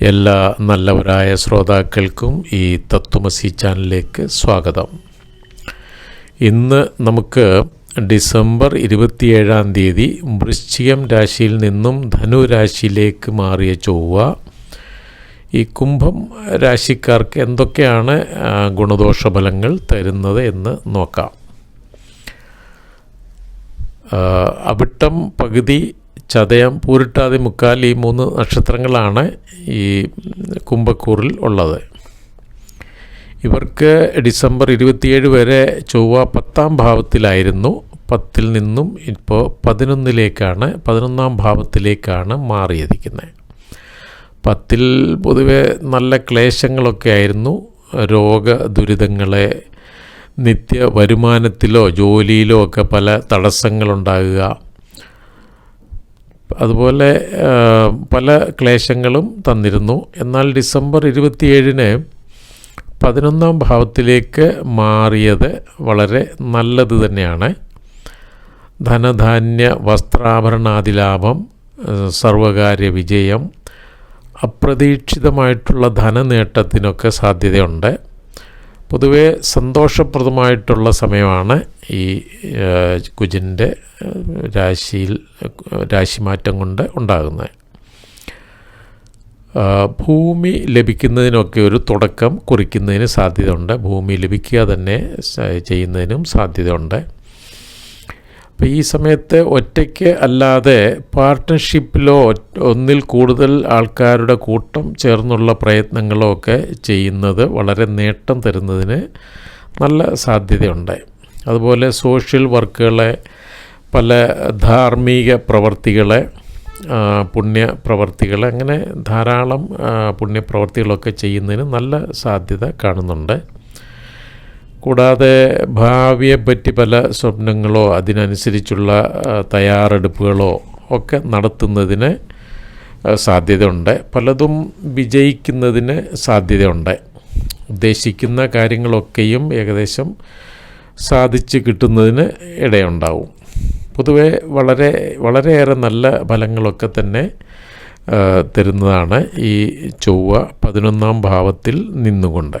എല്ലാ നല്ലവരായ ശ്രോതാക്കൾക്കും ഈ തത്വമസി ചാനലിലേക്ക് സ്വാഗതം. ഇന്ന് നമുക്ക് ഡിസംബർ ഇരുപത്തിയേഴാം തീയതി വൃശ്ചികം രാശിയിൽ നിന്നും ധനു രാശിയിലേക്ക് മാറിയ ചൊവ്വ. ഈ കുംഭം രാശിക്കാർക്ക് എന്തൊക്കെയാണ് ഗുണദോഷ ഫലങ്ങൾ തരുന്നത് എന്ന് നോക്കാം. അവിട്ടം പകുതി ചതയം പൂരിട്ടാതി മുക്കാൽ ഈ മൂന്ന് നക്ഷത്രങ്ങളാണ് ഈ കുംഭക്കൂറിൽ ഉള്ളത്. ഇവർക്ക് ഡിസംബർ ഇരുപത്തിയേഴ് വരെ ചൊവ്വ പത്താം ഭാവത്തിലായിരുന്നു. പത്തിൽ നിന്നും ഇപ്പോൾ പതിനൊന്നിലേക്കാണ് പതിനൊന്നാം ഭാവത്തിലേക്കാണ് മാറിയിരിക്കുന്നത്. പത്തിൽ പൊതുവെ നല്ല ക്ലേശങ്ങളൊക്കെ ആയിരുന്നു. രോഗ ദുരിതങ്ങളെ നിത്യ വരുമാനത്തിലോ ജോലിയിലോ ഒക്കെ പല തടസ്സങ്ങളുണ്ടാകുക അതുപോലെ പല ക്ലേശങ്ങളും തന്നിരുന്നു. എന്നാൽ ഡിസംബർ ഇരുപത്തിയേഴിന് പതിനൊന്നാം ഭാവത്തിലേക്ക് മാറിയത് വളരെ നല്ലത് തന്നെയാണ്. ധനധാന്യ വസ്ത്രാഭരണാദി ലാഭം സർവകാര്യ വിജയം അപ്രതീക്ഷിതമായിട്ടുള്ള ധനനേട്ടത്തിനൊക്കെ സാധ്യതയുണ്ട്. പൊതുവെ സന്തോഷപ്രദമായിട്ടുള്ള സമയമാണ് ഈ കുജിന്റെ രാശിയിൽ രാശി രാശിമാറ്റം കൊണ്ട് ഉണ്ടാകുന്നത്. ഭൂമി ലഭിക്കുന്നതിനൊക്കെ ഒരു തുടക്കം കുറിക്കുന്നതിന് സാധ്യതയുണ്ട്. ഭൂമി ലഭിക്കുക തന്നെ ചെയ്യുന്നതിനും സാധ്യതയുണ്ട്. അപ്പോൾ ഈ സമയത്ത് ഒറ്റയ്ക്ക് അല്ലാതെ പാർട്ട്ണർഷിപ്പിലോ ഒന്നിൽ കൂടുതൽ ആൾക്കാരുടെ കൂട്ടം ചേർന്നുള്ള പ്രയത്നങ്ങളോ ഒക്കെ ചെയ്യുന്നത് വളരെ നേട്ടം തരുന്നതിന് നല്ല സാധ്യതയുണ്ട്. അതുപോലെ സോഷ്യൽ വർക്കുകളെ പല ധാർമ്മിക പ്രവർത്തികളെ പുണ്യ പ്രവർത്തികൾ അങ്ങനെ ധാരാളം പുണ്യപ്രവർത്തികളൊക്കെ ചെയ്യുന്നതിന് നല്ല സാധ്യത കാണുന്നുണ്ട്. കൂടാതെ ഭാവിയെപ്പറ്റി പല സ്വപ്നങ്ങളോ അതിനനുസരിച്ചുള്ള തയ്യാറെടുപ്പുകളോ ഒക്കെ നടത്തുന്നതിന് സാധ്യതയുണ്ട്. പലതും വിജയിക്കുന്നതിന് സാധ്യതയുണ്ട്. ഉദ്ദേശിക്കുന്ന കാര്യങ്ങളൊക്കെയും ഏകദേശം സാധിച്ച് കിട്ടുന്നതിന് ഇടയുണ്ടാവും. പൊതുവെ വളരെ വളരെയേറെ നല്ല ഫലങ്ങളൊക്കെ തന്നെ തരുന്നതാണ് ഈ ചൊവ്വ പതിനൊന്നാം ഭാവത്തിൽ നിന്നുകൊണ്ട്.